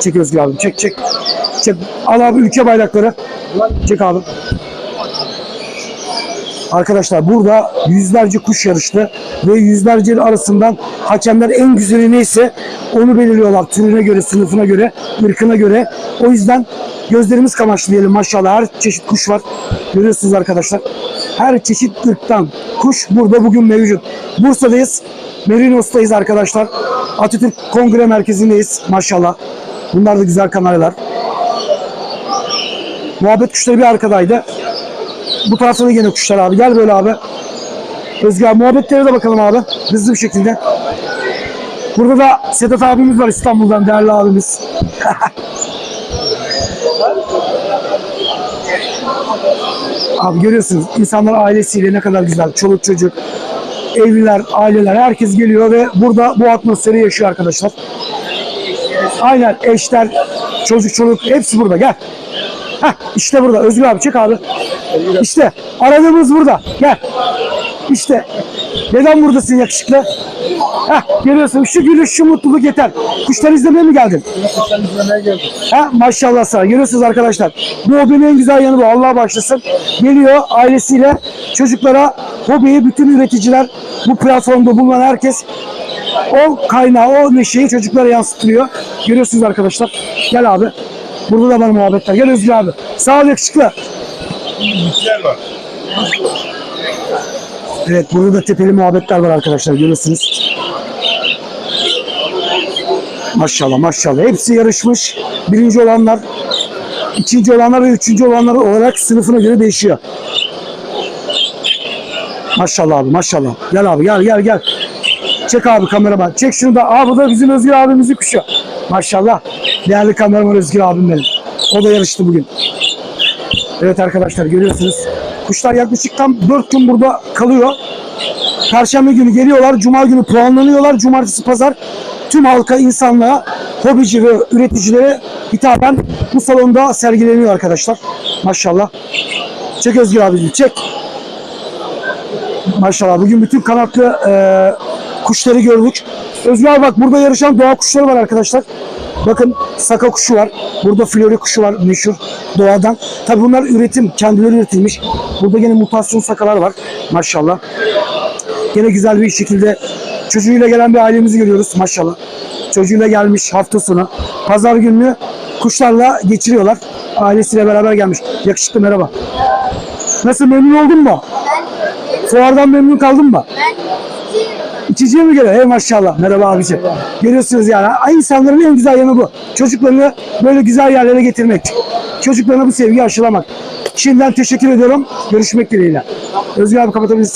Çek Özgür abi. Çek çek. Çek. Al abi ülke bayrakları. Çek abi. Arkadaşlar burada yüzlerce kuş yarıştı ve yüzlerce arasından hakemler en güzeli neyse onu belirliyorlar türüne göre, sınıfına göre, ırkına göre. O yüzden gözlerimiz kamaştı diyelim maşallah. Her çeşit kuş var. Görüyorsunuz arkadaşlar. Her çeşit ırktan kuş burada bugün mevcut. Bursa'dayız. Merinos'tayız arkadaşlar. Atatürk Kongre Merkezi'ndeyiz maşallah. Bunlar da güzel kameralar. Muhabbet kuşları bir arkadaydı. Bu tarafta da yine kuşlar abi. Gel böyle abi. Özgür abi muhabbetlere de bakalım abi. Hızlı bir şekilde. Burada da Sedat abimiz var İstanbul'dan değerli abimiz. abi görüyorsunuz insanlar ailesiyle ne kadar güzel. Çoluk çocuk, evliler, aileler herkes geliyor ve burada bu atmosferi yaşıyor arkadaşlar. Aynen eşler, çocuk çoluk hepsi burada gel. Heh, işte burada Özgür abi çek abi. İşte aradığımız burada. Gel. İşte. Neden buradasın yakışıklı? Heh, görüyorsun şu gülüş şu mutluluk yeter. Kuşları izlemeye mi geldin? Kuşlar izlemeye geldim. Ha, maşallah sana. Görüyorsunuz arkadaşlar. Bu hobinin en güzel yanı bu. Allah başlasın. Geliyor ailesiyle çocuklara hobiyi bütün üreticiler bu platformda bulunan herkes o kaynağı, o neşeyi çocuklara yansıtıyor. Görüyorsunuz arkadaşlar. Gel abi. Burada da var muhabbetler. Gel Özgür abi. Sağ ol yakışıklı. Kuşlar var. Evet burada da tepeli muhabbetler var arkadaşlar görüyorsunuz. Maşallah maşallah. Hepsi yarışmış. Birinci olanlar, ikinci olanlar ve üçüncü olanlar olarak sınıfına göre değişiyor. Maşallah abi maşallah. Gel abi gel gel gel. Çek abi kameraman. Çek şunu da. Aa bu da bizim Özgür abimizin kuşu. Maşallah. Değerli kameraman Özgür abim benim. O da yarıştı bugün. Evet arkadaşlar görüyorsunuz. Kuşlar yaklaşık tam 4 gün burada kalıyor. Perşembe günü geliyorlar. Cuma günü puanlanıyorlar. Cumartesi pazar tüm halka, insanlığa, hobici ve üreticilere hitaben bu salonda sergileniyor arkadaşlar. Maşallah. Çek Özgür abicim çek. Maşallah bugün bütün kanatlı e, kuşları gördük. Özgür bak burada yarışan doğa kuşları var arkadaşlar. Bakın saka kuşu var. Burada flori kuşu var meşhur doğadan. Tabi bunlar üretim, kendileri üretilmiş. Burada yine mutasyon sakalar var maşallah. Yine güzel bir şekilde çocuğuyla gelen bir ailemizi görüyoruz maşallah. Çocuğuyla gelmiş hafta sonu. Pazar gününü kuşlarla geçiriyorlar. Ailesiyle beraber gelmiş. Yakışıklı merhaba. Nasıl memnun oldun mu? Fuardan memnun kaldın mı? İçiciye mi geliyor? Hey maşallah. Merhaba abici. Görüyorsunuz yani. Ay insanların en güzel yanı bu. Çocuklarını böyle güzel yerlere getirmek. Çocuklarına bu sevgiyi aşılamak. Şimdiden teşekkür ediyorum. Görüşmek dileğiyle. Özgür abi kapatabiliriz.